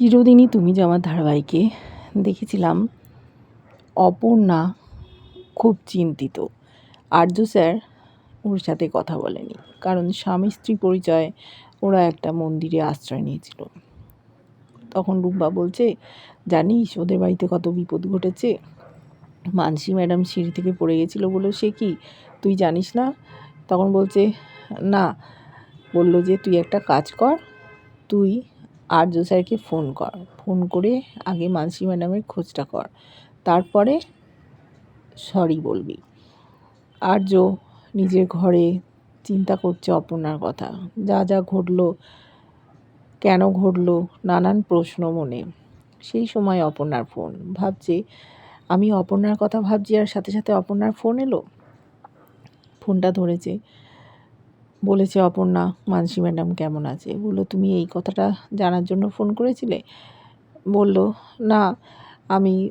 চিরদিনই তুমি যে আমার ধারাবাহিকে দেখেছিলাম, অপর্ণা খুব চিন্তিত। আর্য স্যার ওর সাথে কথা বলেনি, কারণ স্বামী স্ত্রী পরিচয় ওরা একটা মন্দিরে আশ্রয় নিয়েছিল। তখন রূপবা বলছে, জানিস, ওদের বাড়িতে কত বিপদ ঘটেছে। মানসী ম্যাডাম সিঁড়ি থেকে পড়ে গেছিল বলে সে কি, তুই জানিস না? তখন বলছে, না। বলল যে, তুই একটা কাজ কর, তুই আর্য স্যারকে ফোন কর। ফোন করে আগে মানসি ম্যাডামের খোঁজটা কর। তারপরে সরি বলবি। আর্য নিজের ঘরে চিন্তা করছে অপর্ণার কথা। যা যা ঘটলো, কেন ঘটলো, নানান প্রশ্ন মনে। সেই সময় অপর্ণার ফোন। ভাবছে, আমি অপর্ণার কথা ভাবছি আর সাথে সাথে অপর্ণার ফোন এলো? ফোনটা ধরেছে বলেছে, অপর্ণা, মানসী ম্যাডাম কেমন আছে? বলল, তুমি এই কথাটা জানার জন্য ফোন করেছিলে? বলল, না, আমি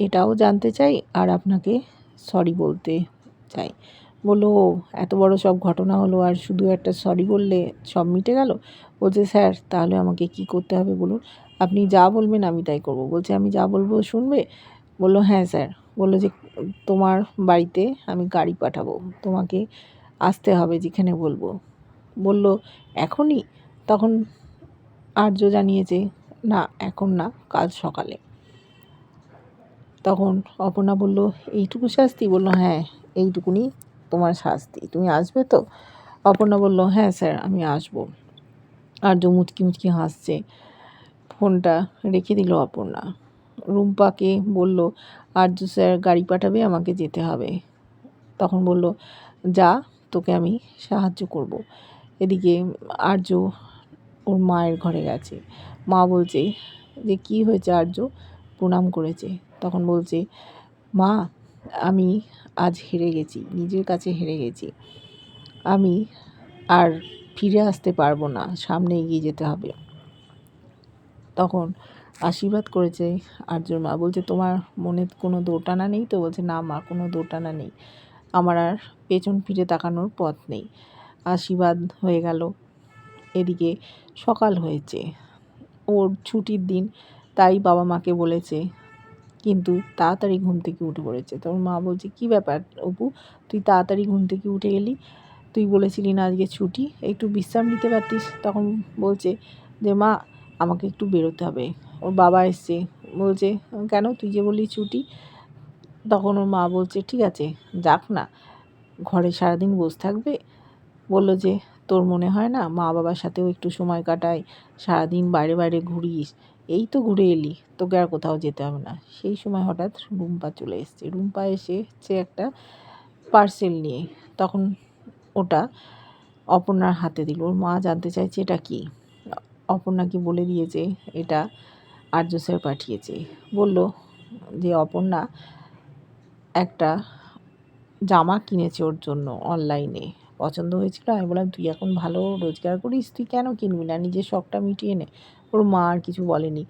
এটাও জানতে চাই আর আপনাকে সরি বলতে চাই। বলল এত বড় সব ঘটনা হলো আর শুধু একটা সরি বললে সব মিটে গেল? বলছে, স্যার, তাহলে আমাকে কি করতে হবে বলুন? আপনি যা বলবেন আমি তাই করব। বলছে, আমি যা বলব শুনবে? বলল হ্যাঁ স্যার। বলল যে, তোমার বাড়িতে আমি গাড়ি পাঠাবো, তোমাকে আসতে হবে যেখানে বলব। বলল, এখনই? তখন আর্য জানিয়েছে, না, এখন না, কাল সকালে। তখন অপর্ণা বলল, এইটুকু শাস্তি? বলল হ্যাঁ এইটুকুনি তোমার শাস্তি। তুমি আসবে তো? অপর্ণা বলল হ্যাঁ স্যার, আমি আসব। আর্য মুচকি মুচকি হাসছে। ফোনটা রেখে দিল অপর্ণা। রুম্পাকে বলল, আর্য স্যার, গাড়ি পাঠাবে, আমাকে যেতে হবে। তখন বলল, যা তোকে আমি সাহায্য করব। এদিকে আর্য ওর মায়ের ঘরে গেছে। মা বলছে যে, কি হয়েছে আর্য? প্রণাম করেছে। তখন বলছে, মা, আমি আজ হেরে গেছি, নিজের কাছে হেরে গেছি। আমি আর ফিরে আসতে পারব না, সামনে এগিয়ে যেতে হবে। তখন আশীর্বাদ করেছে আর্যর মা। বলছে, তোমার মনে কোনো দোটানা নেই তো? বলছে, না মা, কোনো দোটানা নেই। আমার আর পেছন ফিরে তাকানোর পথ নেই। আশীর্বাদ হয়ে গেল। এদিকে সকাল হয়েছে। ওর ছুটির দিন, তাই বাবা মাকে বলেছে। কিন্তু তাড়াতাড়ি ঘুম থেকে উঠে পড়েছে। তোর মা বলছে, কি ব্যাপার অপু? তুই তাড়াতাড়ি ঘুম থেকে উঠে গেলি? তুই বলেছিলি না আজকে ছুটি? একটু বিশ্রাম নিতে পারতিস? তখন বলছে যে, মা, আমাকে একটু বেরোতে হবে। ওর বাবা এসছে। বলছে, কেন? তুই যে বললি ছুটি তখন ওর মা বলছে, ঠিক আছে, যাক না। ঘরে সারাদিন বসে থাকবে। বলল যে, তোর মনে হয় না মা বাবার সাথেও একটু সময় কাটাই সারাদিন বাইরে বাইরে ঘুরিস? এই তো ঘুরে এলি, তোকে আর কোথাও যেতে হবে না। সেই সময় হঠাৎ রুম্পা চলে এসছে। রুম্পা এসে সে একটা পার্সেল নিয়ে। তখন ওটা অপর্ণার হাতে দিল। ওর মা জানতে চাইছে, এটা কি? অপর্ণাকে বলে দিয়েছে, এটা আর্য স্যার পাঠিয়েছে। বলল যে, অপর্ণা একটা জামা কিনেছে ওর জন্য অনলাইনে পছন্দ হয়েছিল, আমি বললাম, তুই এখন ভালো রোজগার করিস, তুই কেন কিনবি না? নিজের শখটা মিটিয়ে নে। ওর মা আর কিছু বলেনি।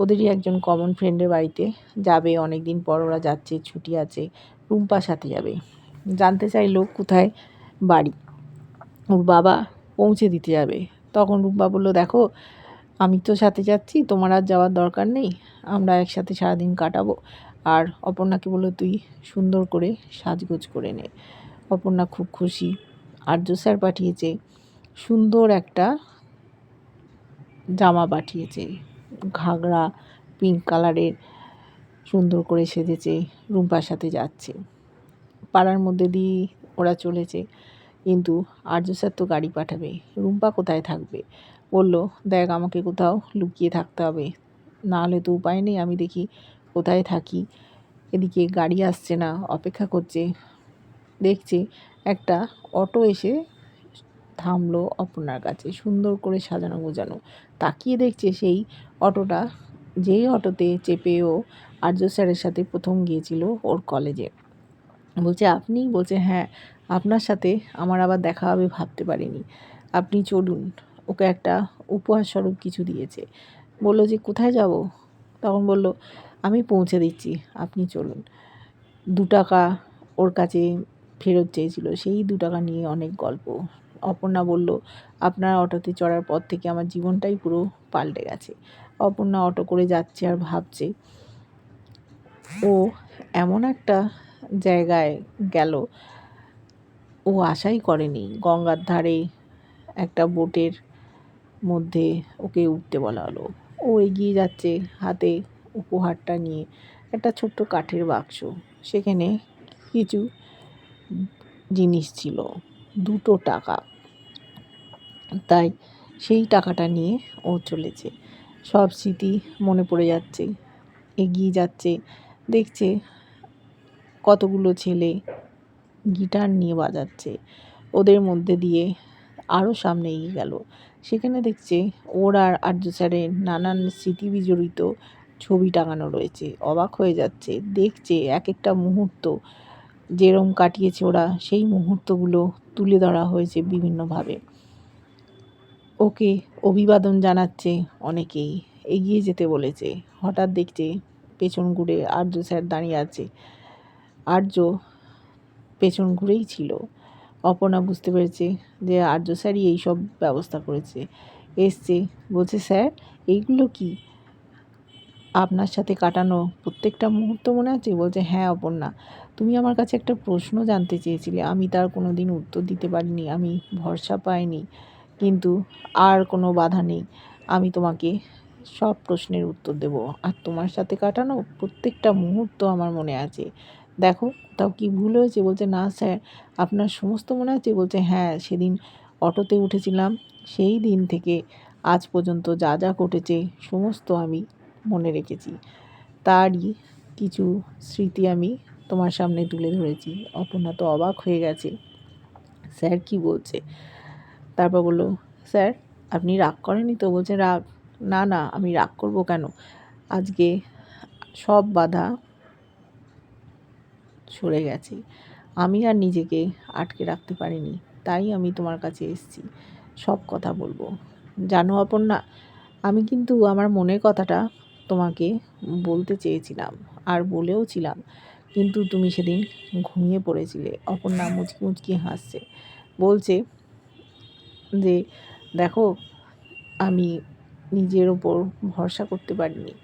ওদেরই একজন কমন ফ্রেন্ডের বাড়িতে যাবে অনেক দিন পর ওরা যাচ্ছে, ছুটি আছে রুম্পার সাথে যাবে। জানতে চাইলো কোথায় বাড়ি। ওর বাবা পৌঁছে দিতে যাবে। তখন রুম্পা বলল, দেখো, আমি তো সাথে যাচ্ছি, তোমার আর যাওয়ার দরকার নেই, আমরা একসাথে সারাদিন কাটাবো। আর অপর্ণাকে বলল, তুই সুন্দর করে সাজগোজ করে নে। অপর্ণা খুব খুশি। আর্য স্যার পাঠিয়েছে, সুন্দর একটা জামা পাঠিয়েছে। ঘাগরা পিঙ্ক কালারের সুন্দর করে সেজেছে, রুম্পার সাথে যাচ্ছে। পাড়ার মধ্যে দিয়ে ওরা চলেছে, কিন্তু আর্য স্যার তো গাড়ি পাঠাবে। রুম্পা কোথায় থাকবে? বলল, দেখ, আমাকে কোথাও লুকিয়ে থাকতে হবে। না হলে তো উপায় নেই, আমি দেখি কোথায় থাকি? এদিকে গাড়ি আসছে না, অপেক্ষা করছে। দেখছে একটা অটো এসে থামলো অপর্ণার কাছে, সুন্দর করে সাজানো গোজানো তাকিয়ে দেখছে সেই অটোটা, যেই অটোতে চেপে ও আর্য স্যারের সাথে প্রথম গিয়েছিল ওর কলেজে। বলছে, আপনি? বলছে হ্যাঁ আপনার সাথে আমার আবার দেখা হবে ভাবতে পারিনি। আপনি চলুন, ওকে একটা উপহার স্বরূপ কিছু দিয়েছে। বলল, যে কোথায় যাব? তখন বলল আমি পৌঁছে দিচ্ছি, আপনি চলুন। দু টাকা ওর কাছে ফেরত চেয়েছিল। সেই দু টাকা নিয়ে অনেক গল্প। অপর্ণা বলল, আপনার অটোতে চড়ার পর থেকে আমার জীবনটাই পুরো পাল্টে গেছে। অপর্ণা অটো করে যাচ্ছে আর ভাবছে, ও এমন একটা জায়গায় গেল, ও আশাই করেনি। গঙ্গার ধারে একটা বোটের মধ্যে ওকে উঠতে বলা হলো। ও এগিয়ে যাচ্ছে হাতে উপহারটা নিয়ে একটা ছোট্ট কাঠের বাক্স। সেখানে কিছু জিনিস ছিল, দুটো টাকা। তাই সেই টাকাটা নিয়ে ও চলেছে। সব স্মৃতি মনে পড়ে যাচ্ছে, এগিয়ে যাচ্ছে, দেখছে কতগুলো ছেলে গিটার নিয়ে বাজাচ্ছে। ওদের মধ্যে দিয়ে আরও সামনে এগিয়ে গেল। সেখানে দেখছে ওর আর আর্য স্যারের নানান স্মৃতি বিজড়িত ছবি টাঙানো রয়েছে। অবাক হয়ে যাচ্ছে, দেখছে এক একটা মুহূর্ত যেরম কাটিয়েছে ওরা, সেই মুহূর্তগুলো তুলে ধরা হয়েছে বিভিন্নভাবে। ওকে অভিবাদন জানাচ্ছে অনেকেই, এগিয়ে যেতে বলেছে। হঠাৎ দেখছে পেছন ঘুরে আর্য স্যার দাঁড়িয়ে আছে। আর্য পেছন ঘুরেই ছিল। অপর্ণা বুঝতে পেরেছে যে আর্য স্যারই এই সব ব্যবস্থা করেছে। এসছে, বলছে, স্যার, এইগুলো কি? আপনার সাথে কাটানো প্রত্যেকটা মুহূর্ত মনে আছে? বলছে হ্যাঁ অপর্ণা। তুমি আমার কাছে একটা প্রশ্ন জানতে চেয়েছিলে। আমি তার কোনো দিন উত্তর দিতে পারিনি। আমি ভরসা পাইনি। কিন্তু আর কোনো বাধা নেই। আমি তোমাকে সব প্রশ্নের উত্তর দেব। আর তোমার সাথে কাটানো প্রত্যেকটা মুহূর্ত আমার মনে আছে। দেখো তাও কি ভুল হয়েছে? বলছে, না, স্যার। আপনার সমস্ত মনে আছে? বলছে হ্যাঁ সেদিন অটোতে উঠেছিলাম। সেই দিন থেকে আজ পর্যন্ত যা যা ঘটেছে, সমস্ত আমি মনে রেখেছি। তারই কিছু স্মৃতি আমি তোমার সামনে তুলে ধরেছি। অপর্ণা তো অবাক হয়ে গেছে। স্যার, কি বলছে? তারপর বলল, স্যার, আপনি রাগ করেনি তো? বলছে, রাগ? না না, আমি রাগ করব কেন? আজকে সব বাধা সরে গেছে। আমি আর নিজেকে আটকে রাখতে পারিনি। তাই আমি তোমার কাছে এসেছি। সব কথা বলব। জানো অপর্ণা, আমি কিন্তু আমার মনের কথাটা তোমাকে বলতে চেয়েছিলাম আর বলেও ছিলাম কিন্তু তুমি সেদিন ঘুমিয়ে পড়েছিলে। অপর্ণা মুচকি মুচকি হাসছে। বলছে যে, দেখো, আমি নিজের ওপর ভরসা করতে পারিনি।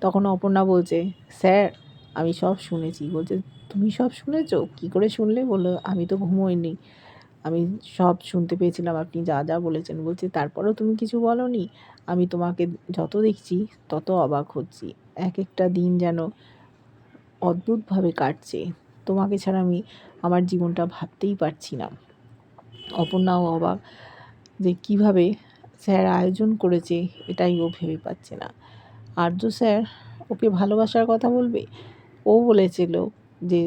তখন অপর্ণা বলছে, স্যার, আমি সব শুনেছি। বলছে, তুমি সব শুনেছো? কী করে শুনলে? বলল, আমি তো ঘুমোইনি। আমি সব শুনতে পেয়েছিলাম, আপনি যা যা বলেছেন। বলছে, তারপরেও তুমি কিছু বলনি? আমি তোমাকে যত দেখছি, তত অবাক হচ্ছি। এক একটা দিন যেন অদ্ভুতভাবে কাটছে। তোমাকে ছাড়া আমি আমার জীবনটা ভাবতেই পারছি না। অপর্ণাও অবাক যে কীভাবে স্যার আয়োজন করেছে, এটাই ও ভেবে পাচ্ছে না। আর্য স্যার, ওকে ভালোবাসার কথা বলবে? ও বলেছিল যে,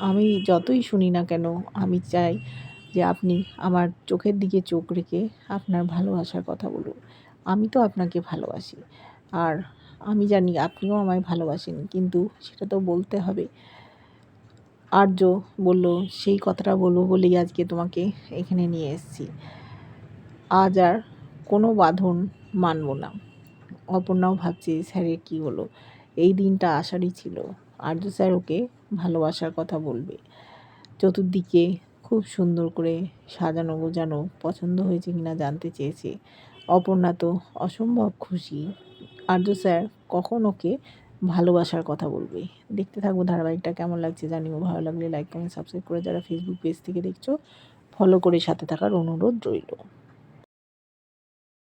আমি যতই শুনি না কেন, আমি চাই যে আপনি আমার চোখের দিকে চোখ রেখে আপনার ভালোবাসার কথা বলুন। আমি তো আপনাকে ভালোবাসি। আর আমি জানি আপনিও আমায় ভালোবাসেন কিন্তু সেটা তো বলতে হবে। আর্য বলল, সেই কথাটা বলব বলেই আজকে তোমাকে এখানে নিয়ে এসেছি। আজ আর কোনো বাঁধন মানব না। অপর্ণাও ভাবছে স্যারের কী হলো? এই দিনটা আসারই ছিল। আর্য স্যার ওকে ভালোবাসার কথা বলবে। চতুর্দিকে খুব সুন্দর করে সাজানো গোজানো পছন্দ হয়েছে কিনা জানতে চেয়েছে। অপর্ণা তো অসম্ভব খুশি। আর্য স্যার, কখন ওকে ভালোবাসার কথা বলবে? দেখতে থাকব ধারাবাহিকটা। কেমন লাগছে জানিও। ভালো লাগলে লাইক কমেন্ট সাবস্ক্রাইব করে যারা ফেসবুক পেজ থেকে দেখছ ফলো করে সাথে থাকার অনুরোধ রইল।